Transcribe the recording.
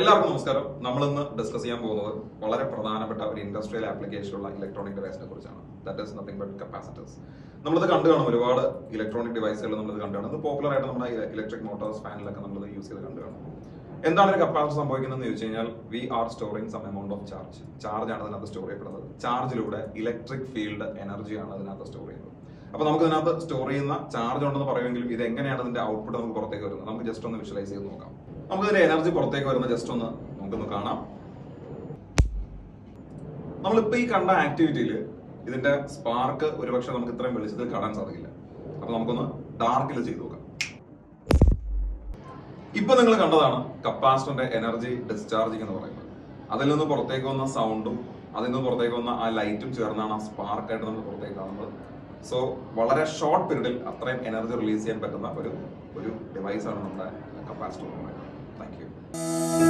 എല്ലാവർക്കും നമസ്കാരം. നമ്മൾ ഇന്ന് ഡിസ്കസ് ചെയ്യാൻ പോകുന്നത് വളരെ പ്രധാനപ്പെട്ട ഒരു ഇൻഡസ്ട്രിയൽ ആപ്ലിക്കേഷൻ ഉള്ള ഇലക്ട്രോണിക് ഡിവൈസിനെ കുറിച്ചാണ്. That is nothing but capacitors നമ്മളിത് കണ്ടു കാണും. ഒരുപാട് ഇലക്ട്രോണിക് ഡിവൈസുകൾ നമ്മളിത് കണ്ടു കാണും. ഇത് പോപ്പുലർ ആയിട്ട് നമ്മുടെ ഇലക്ട്രിക് മോട്ടോഴ്സ് ഫാനിലൊക്കെ നമ്മൾ യൂസ് ചെയ്ത് കണ്ടു കാണും. എന്താണ് ഒരു കപ്പാസിറ്റർ സംഭവിക്കുന്നതെന്ന് ചോദിച്ചു കഴിഞ്ഞാൽ we are storing some amount of charge charge ആണ് അതിനകത്ത് സ്റ്റോർ ചെയ്യപ്പെടുന്നത്. ചാർജിലൂടെ ഇലക്ട്രിക് ഫീൽഡ് എനർജിയാണ് അതിനകത്ത് സ്റ്റോർ ചെയ്യുന്നത്. അപ്പൊ നമുക്ക് ഇതിനകത്ത് സ്റ്റോർ ചെയ്യുന്ന ചാർജ് ഉണ്ടെന്ന് പറയുമെങ്കിലും ഇത് എങ്ങനെയാണ് ഇതിന്റെ ഔട്ട്പുട്ട് നമുക്ക് പുറത്തേക്ക് വരുന്നത്? നമുക്ക് ജസ്റ്റ് ഒന്ന് വിഷ്വലൈസ് ചെയ്ത് നോക്കാം. നമുക്ക് ഇതിന്റെ എനർജി പുറത്തേക്ക് വരുന്ന ജസ്റ്റ് ഒന്ന് നമുക്കൊന്ന് കാണാം. നമ്മളിപ്പോ ഈ കണ്ട ആക്ടിവിറ്റിയിൽ ഇതിന്റെ സ്പാർക്ക് ഒരുപക്ഷെ നമുക്ക് ഇത്രയും വെളിച്ചത്തിൽ കാണാൻ സാധിക്കില്ല. അപ്പൊ നമുക്കൊന്ന് ഡാർക്കിൽ ചെയ്തു നോക്കാം. ഇപ്പൊ നിങ്ങൾ കണ്ടതാണ് കപ്പാസിറ്ററിന്റെ എനർജി ഡിസ്ചാർജിങ് എന്ന് പറയുന്നത്. അതിൽ നിന്ന് പുറത്തേക്ക് വന്ന സൗണ്ടും അതിൽ നിന്ന് പുറത്തേക്ക് വന്ന ആ ലൈറ്റും ചേർന്നാണ് ആ സ്പാർക്ക് ആയിട്ട് നമ്മൾ പുറത്തേക്ക് കാണുന്നത്. സോ വളരെ ഷോർട്ട് പീരീഡിൽ അത്രയും എനർജി റിലീസ് ചെയ്യാൻ പറ്റുന്ന ഒരു ഒരു ഡിവൈസ് ആണ് നമ്മുടെ കപ്പാസിറ്റർ Thank you.